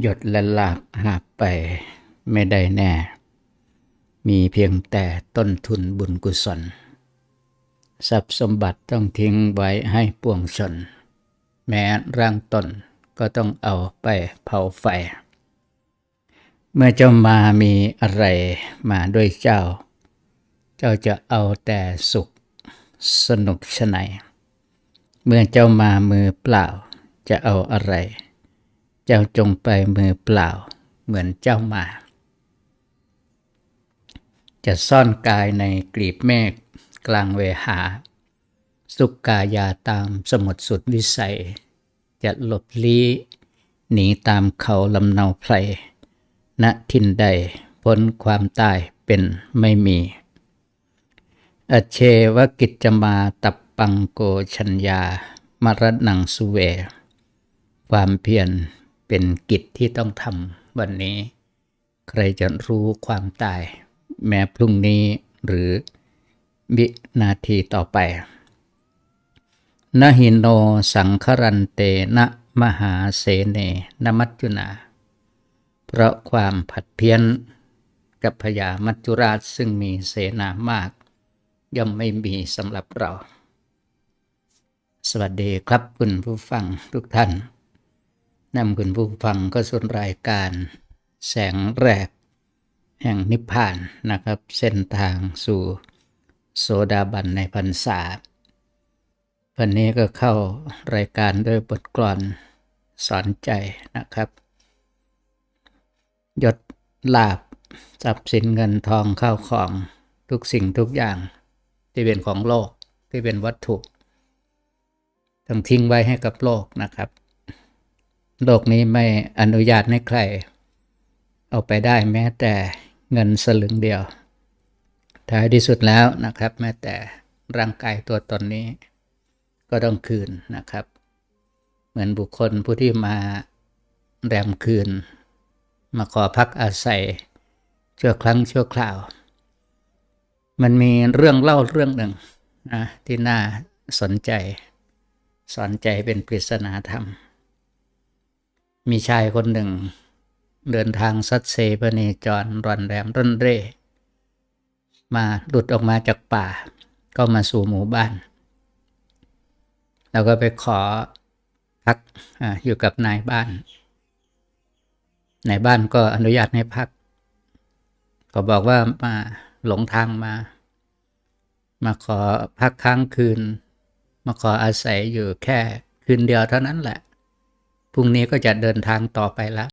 หยดและหลากหาไปไม่ได้แน่ มีเพียงแต่ต้นทุนบุญกุศล ทรัพย์สมบัติต้องทิ้งไว้ให้ปวงชน แม้ร่างตนก็ต้องเอาไปเผาไฟ เมื่อเจ้ามามีอะไรมาด้วยเจ้า เจ้าจะเอาแต่สุขสนุกชะไหนเมื่อเจ้ามามือเปล่าจะเอาอะไร เจ้าจงไปมือเปล่าเหมือนเจ้ามา จะซ่อนกายในกลีบเมฆกลางเวหา สุกายาตามสมุดสุดวิสัย จะหลบลี้หนีตามเขาลำเนาไพรณทินใดพ้นความตายเป็นไม่มี อเชวกิจจมาตับปังโกชัญญามรณังสุเว ความเพียร เป็นกิจที่ต้องทำวันนี้ ใครจะรู้ความตาย แม้พรุ่งนี้หรือวินาทีต่อไปนหินโนสังครันเตนะมหาเสเนนมัจจุนา เพราะความผัดเพี้ยนกับพญามัจจุราชซึ่งมีเสนามาก ย่อมไม่มีสำหรับเรา สวัสดีครับคุณผู้ฟังทุกท่าน นำคุณผู้ฟังก็สู่รายการแสงแรก แห่งนิพพานนะครับ เส้นทางสู่โสดาบันในพรรษา วันนี้ก็เข้ารายการด้วยบทกลอนสอนใจนะครับ ยศลาบทรัพย์สินเงินทองข้าวของทุกสิ่งทุกอย่างที่เป็นของโลกที่เป็นวัตถุ ต้องทิ้งไว้ให้กับโลกนะครับ โลกนี้ไม่อนุญาตให้ใคร เอาไปได้แม้แต่เงินสลึงเดียว ท้ายที่สุดแล้วนะครับ แม้แต่ร่างกายตัวตนนี้ ก็ต้องคืนนะครับ เหมือนบุคคลผู้ที่มาแรมคืน มาขอพักอาศัยชั่วครั้งชั่วคราว มันมีเรื่องเล่าเรื่องหนึ่งนะที่น่าสนใจ สอนใจเป็นปริศนาธรรม มีชายคนหนึ่ง เดินทางซัดเซพเนจรร่อนแรมร่นเร่ มาหลุดออกมาจากป่า ก็มาสู่หมู่บ้าน แล้วก็ไปขอพักออยู่กับนายบ้าน นายบ้านก็อนุญาตให้พัก ก็บอกว่ามาหลงทางมา มาขอพักค้างคืน มาขออาศัยอยู่แค่คืนเดียวเท่านั้นแหละ พรุ่งนี้ก็จะเดินทางต่อไปแล้ว